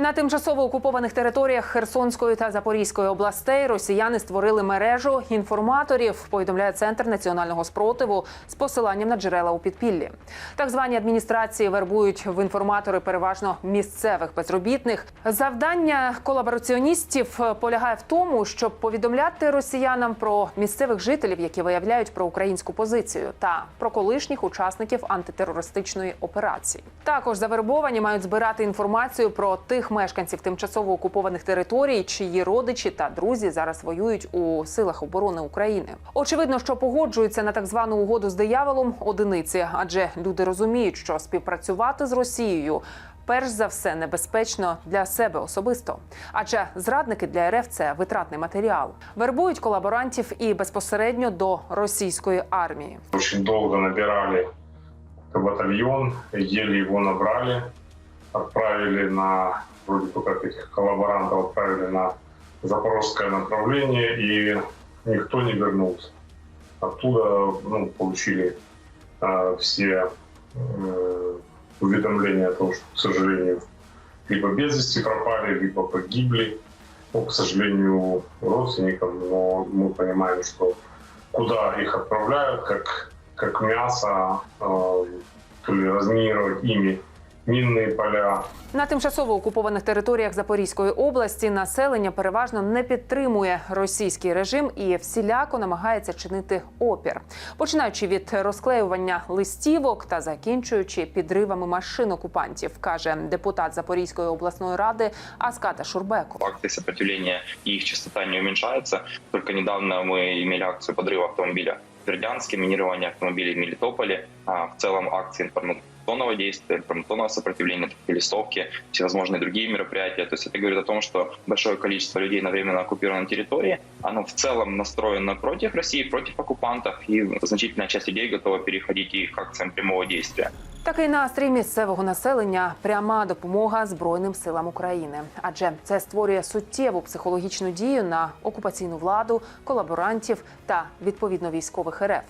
На тимчасово окупованих територіях Херсонської та Запорізької областей росіяни створили мережу інформаторів. Повідомляє центр національного спротиву з посиланням на джерела у підпіллі. Так звані адміністрації вербують в інформатори переважно місцевих безробітних. Завдання колабораціоністів полягає в тому, щоб повідомляти росіянам про місцевих жителів, які виявляють про українську позицію, та про колишніх учасників антитерористичної операції. Також завербовані мають збирати інформацію про тих мешканців тимчасово окупованих територій, чиї родичі та друзі зараз воюють у силах оборони України. Очевидно, що погоджуються на так звану угоду з дияволом одиниці, адже люди розуміють, що співпрацювати з Росією. Перш за все небезпечно для себе особисто, адже зрадники для РФ – це витратний матеріал. Вербують колаборантів і безпосередньо до російської армії. Очень долго набирали батальон, еле его набрали, отправили на, вроде бы как этих коллаборантов отправили на запорожское направление, и никто не вернулся. Оттуда ну, получили э, все э, уведомления о том, что, к сожалению, либо без вести пропали, либо погибли. Ну, к сожалению, родственникам, но мы понимаем, что куда их отправляют, как, как мясо, э, то ли разминировать ими минные поля, На тимчасово окупованих територіях Запорізької області населення переважно не підтримує російський режим і всіляко намагається чинити опір, починаючи від розклеювання листівок та закінчуючи підривами машин окупантів, каже депутат Запорізької обласної ради Аската Шурбеков. акции сопротивления и их частота не уменьшается. Только недавно мы имели акцию подрыва автомобиля в Бердянске, минирование автомобилей в Мелитополе, а в целом акции информационного действия, информационного сопротивления, такие листовки, всевозможные другие мероприятия. То есть это говорит о том, что большое количество людей на временно оккупированной территории, оно в целом настроено против России, против оккупантов, и значительная часть людей готова переходить и к акциям прямого действия. Такий настрій місцевого населення пряма допомога Збройним силам України, адже це створює суттєву психологічну дію на окупаційну владу, колаборантів та відповідно військових РФ.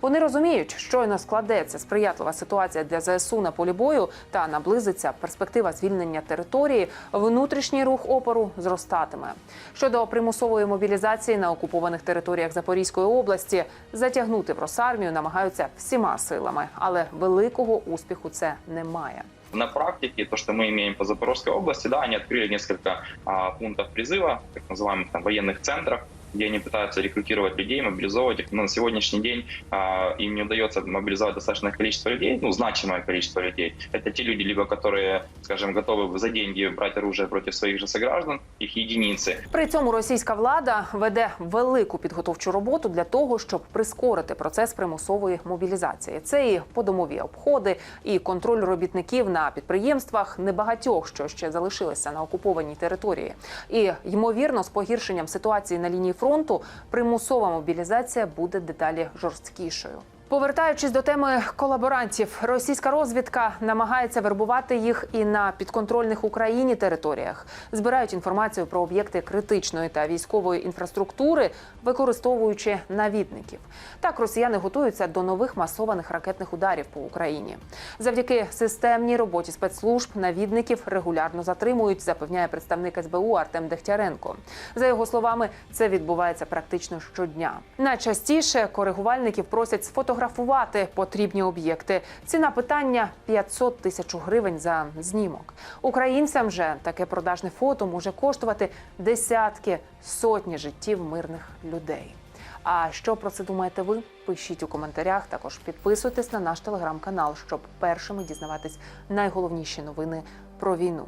Вони розуміють, щойно складеться сприятлива ситуація для ЗСУ на полі бою та наблизиться перспектива звільнення території. Внутрішній рух опору зростатиме. Щодо примусової мобілізації на окупованих територіях Запорізької області, затягнути в Росармію намагаються всіма силами, але великого успіху це немає. На практике, то, что мы имеем по Запорожской области, да, они открыли несколько а, пунктов призыва, так называемых там, военных центров, где они пытаются рекрутировать людей, мобилизовывать их. Но на сегодняшний день а, им не удается мобилизовать достаточное количество людей, ну, значимое количество людей. Это те люди, либо которые, скажем, готовы за деньги брать оружие против своих же сограждан, их единицы, При цьому російська влада веде велику підготовчу роботу для того, щоб прискорити процес примусової мобілізації. Це і подомові обходи, і контроль робітників на підприємствах небагатьох, що ще залишилися на окупованій території. І ймовірно, з погіршенням ситуації на лінії фронту примусова мобілізація буде деталі жорсткішою. Повертаючись до теми колаборантів, російська розвідка намагається вербувати їх і на підконтрольних Україні територіях. Збирають інформацію про об'єкти критичної та військової інфраструктури, використовуючи навідників. Так росіяни готуються до нових масованих ракетних ударів по Україні. Завдяки системній роботі спецслужб навідників регулярно затримують, запевняє представник СБУ Артем Дегтяренко. За його словами, це відбувається практично щодня. Найчастіше коригувальників просять сфотографувати потрібні об'єкти. Ціна питання 500 тисяч гривень за знімок. Українцям же таке продажне фото може коштувати десятки, сотні життів мирних людей. А що про це думаєте ви? Пишіть у коментарях. Також підписуйтесь на наш телеграм-канал, щоб першими дізнаватись найголовніші новини про війну.